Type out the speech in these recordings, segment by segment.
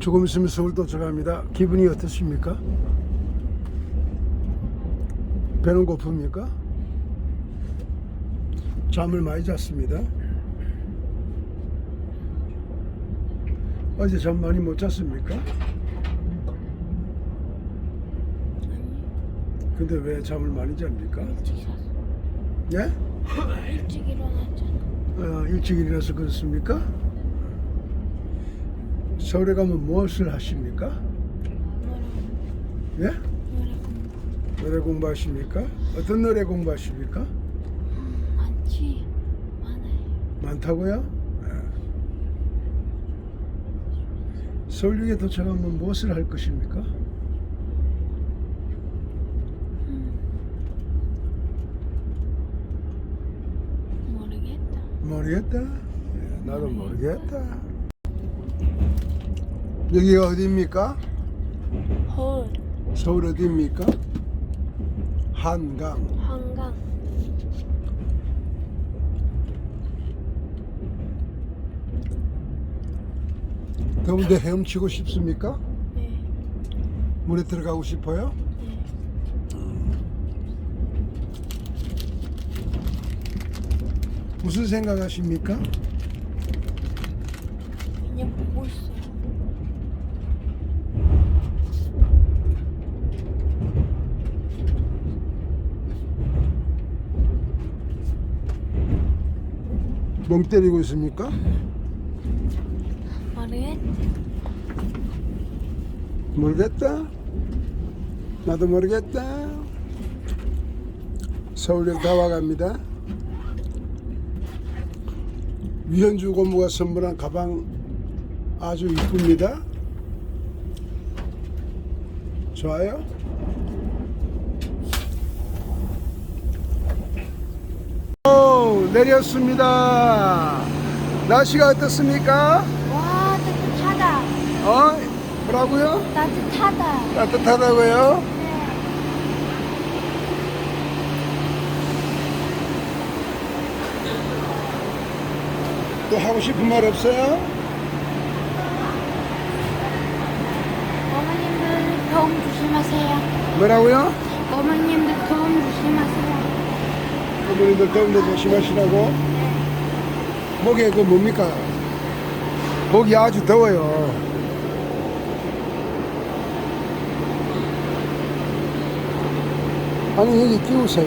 조금 있으면 서울 도착합니다. 기분이 어떠십니까? 배는 고픕니까? 잠을 많이 잤습니다. 어제 잠 많이 못 잤습니까? 근데 왜 잠을 많이 잡니까? 예? 일찍 일어났잖아. 어, 일찍 일어나서 그렇습니까? 서울에 가면 무엇을 하십니까? 노래, 예? 노래 공부 노래 공부하십니까? 어떤 노래 공부하십니까? 많지? 많아요. 많다고요? 예. 서울역에 도착하면 무엇을 할 것입니까? 모르겠다. 모르겠다. 예, 나도 모르겠다. 여기가 어디입니까? 헐, 서울 어디입니까? 한강. 한강. 더운데 헤엄치고 싶습니까? 네, 물에 들어가고 싶어요? 네. 무슨 생각하십니까? 그냥 보고 있어. 멍 때리고 있습니까? 모르겠다. 모르겠다. 나도 모르겠다. 서울역 다 와갑니다. 위현주 고모가 선물한 가방 아주 이쁩니다. 좋아요? 오, 내렸습니다. 날씨가 어떻습니까? 와, 따뜻하다. 어? 뭐라고요? 따뜻하다. 따뜻하다고요? 네. 또 하고 싶은 말 없어요? 어머님들 도움 조심하세요. 뭐라고요? 어머님들 도움 조심하세요. 어머님들 더운데 조심하시라고. 목에 그 뭡니까? 목이 아주 더워요. 아니 여기 끼우세요.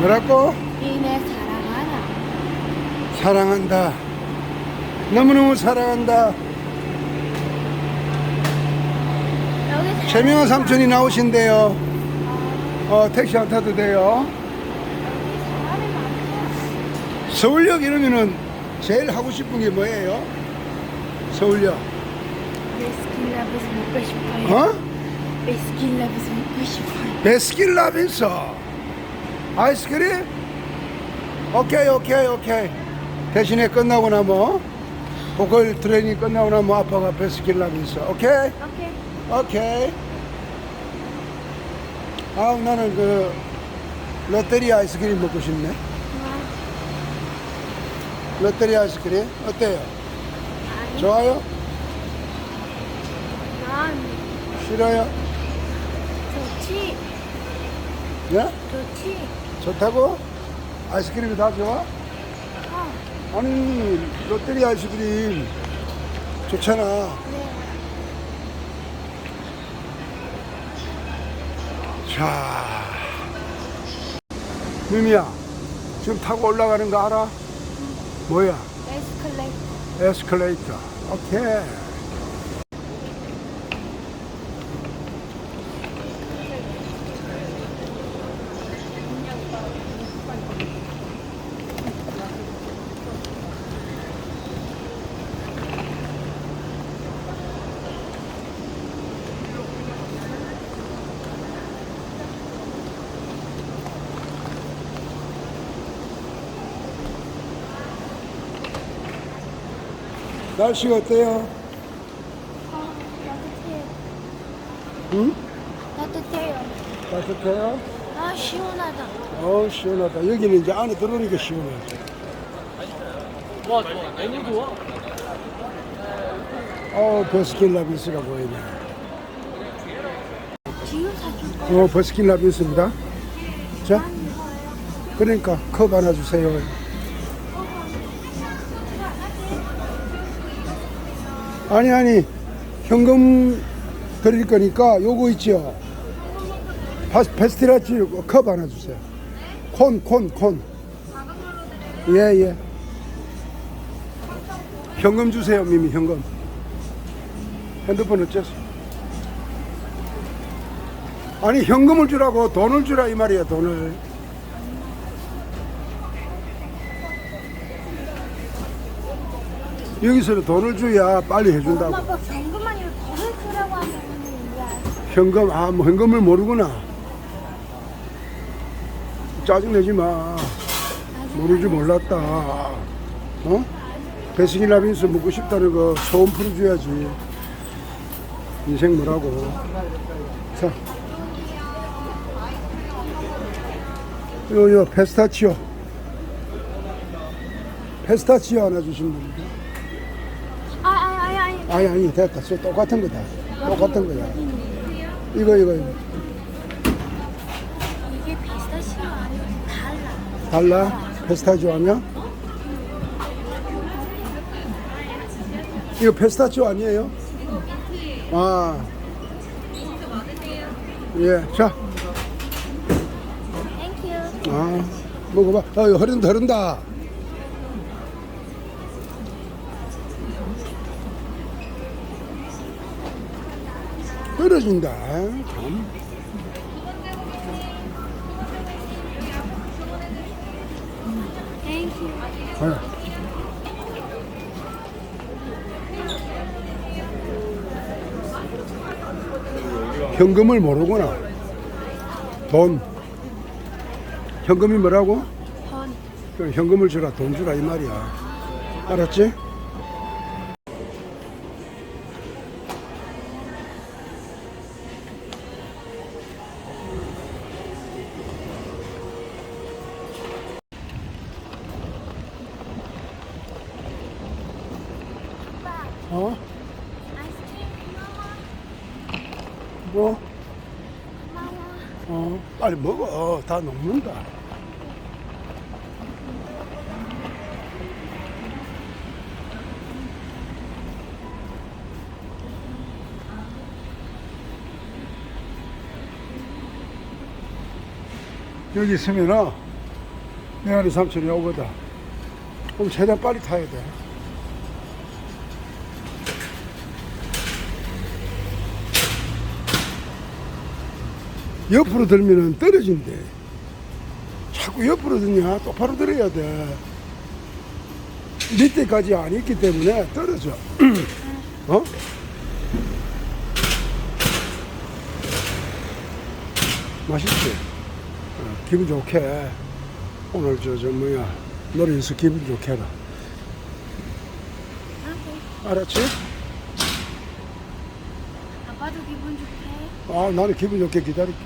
뭐라고? 사랑한다. 너무너무 사랑한다. 최명호 삼촌이 나오신대요. 어, 택시 안 타도 돼요. 서울역 이러면은 제일 하고 싶은 게 뭐예요? 서울역. 베스킨 라빈스 먹고 싶어요. 어? 베스킨 라빈스 먹고 싶어요. 베스킨 라빈스. 아이스크림? 오케이, 오케이, 오케이. 대신에 끝나고 나면 보컬 트레이닝 끝나고 나면 아빠가 베스킨라빈스. 오케이? 오케이. 오케이. 아, 나는 그 롯데리아 아이스크림 먹고 싶네. 롯데리아 아이스크림 어때요? 아니, 좋아요? 난 싫어요? 좋지. 예? 좋지. 좋다고? 아이스크림이 다 좋아? 어, 아니 롯데리아 아이스크림 좋잖아. 네. 자, 미미야, 지금 타고 올라가는 거 알아? 뭐야? 에스컬레이터. 에스컬레이터. 오케이. 날씨가 어때요? 어, 따뜻해. 응? 따뜻해요. 따뜻해요? 아, 시원하다. 어 시원하다. 여기는 이제 안에 들어오니까 시원해. 와, 좋아. 너무 좋아. 어 버스킨 라빈스가 보이네. 지우 사줄 거. 어 버스킨 라빈스입니다. 자, 그러니까 컵 하나 주세요. 아니 아니 현금 드릴 거니까 요거 있죠. 파스 페스티라치 컵 하나 주세요. 콘 콘 콘. 예 예. 현금 주세요 미미 현금. 핸드폰 어째서? 아니 현금을 주라고 돈을 주라 이 말이야 돈을. 여기서는 돈을 줘야 빨리 해준다고. 엄마 아빠 방금 아니라 돈을 주라고 하면 현금 아 뭐 현금을 모르구나. 짜증내지 마. 모르지 몰랐다. 어? 배스킨 라빈스 먹고 싶다는 거 소원 풀어줘야지. 인생 뭐라고. 자. 요 요 페스타치오. 페스타치오 하나 주신 아, 아, 아니, 아니. 됐다 저 똑같은 거다 똑같은 거야 이거 이거 이거 이게 피스타치오 아니고 달라. 달라? 페스타치오 하면? 이거 페스타치오 아니에요? 아. 예, 자. 아, 먹어봐. 어, 이거 흐른다, 흐른다. 떨어진다. 참. 어. 현금을 모르구나. 돈. 현금이 뭐라고? 돈. 그 현금을 주라, 돈 주라 이 말이야. 알았지? 빨리 먹어. 다 녹는다. 여기 있으면은 내아리 삼촌이 오거든. 그럼 최대한 빨리 타야 돼. 옆으로 들면은 떨어진대. 자꾸 옆으로 드냐? 똑바로 들어야 돼. 밑에까지 안 있기 때문에 떨어져. 어? 맛있지? 어, 기분 좋게. 오늘 저, 저, 뭐야. 노래에서 기분 좋게 해라. 오케이. 알았지? 아빠도 기분 좋게. 아, 나는 기분 좋게 기다릴게.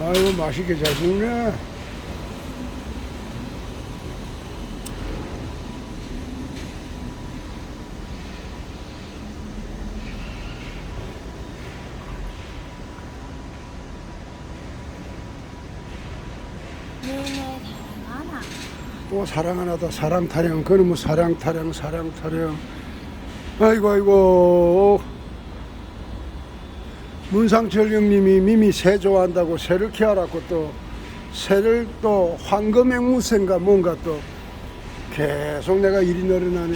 아이고, 맛있게 잘 먹네. 네네, 사랑하나. 또 사랑 하나다. 사랑 타령. 그는 뭐 사랑 타령 사랑 타령. 아이고 아이고. 문상철 형님이 미미 새 좋아한다고 새를 키워라고 또 새를 또 황금 앵무새인가 뭔가 또 계속 내가 일이 늘어나네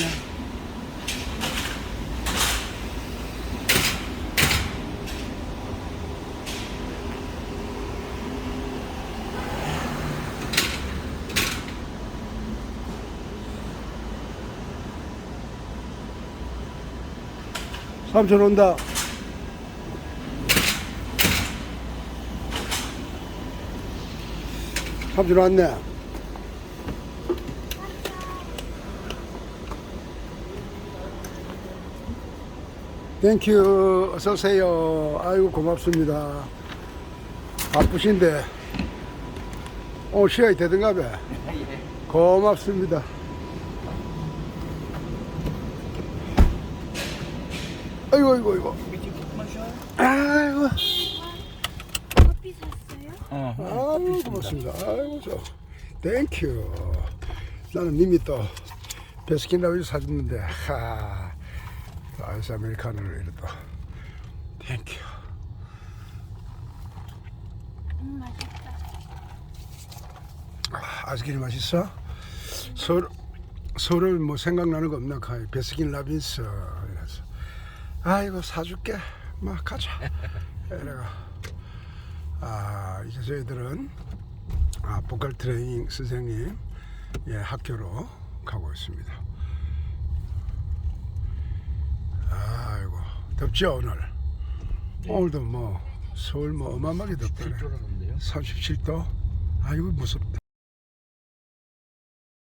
삼촌 온다. 삼촌 왔네. 땡큐 어서 오세요. 아이고 고맙습니다. 바쁘신데 오늘 시간이 되던가 봐. 고맙습니다. 아이고 아이고 아이고. 아이고. 커피 샀어요? 어, 아이고 고맙습니다. 아이고 저 땡큐. 나는 님이 또 베스킨 라빈스 사줬는데 하. 또 아이스 아메리카노를 이래 또 땡큐. 음 맛있다. 아, 아이스크림 맛있어? 서울 서울 뭐 생각나는 거 없나? 가 베스킨 라빈스 이래서 아이고 사줄게. 막 가자. 이래가 아 이제 저희들은 아 보컬 트레이닝 선생님 예 학교로 가고 있습니다. 아이고 덥죠 오늘. 오늘도 뭐 서울 뭐 어마어마하게 덥더래. 7조라는데요. 37도? 아이고 무섭다.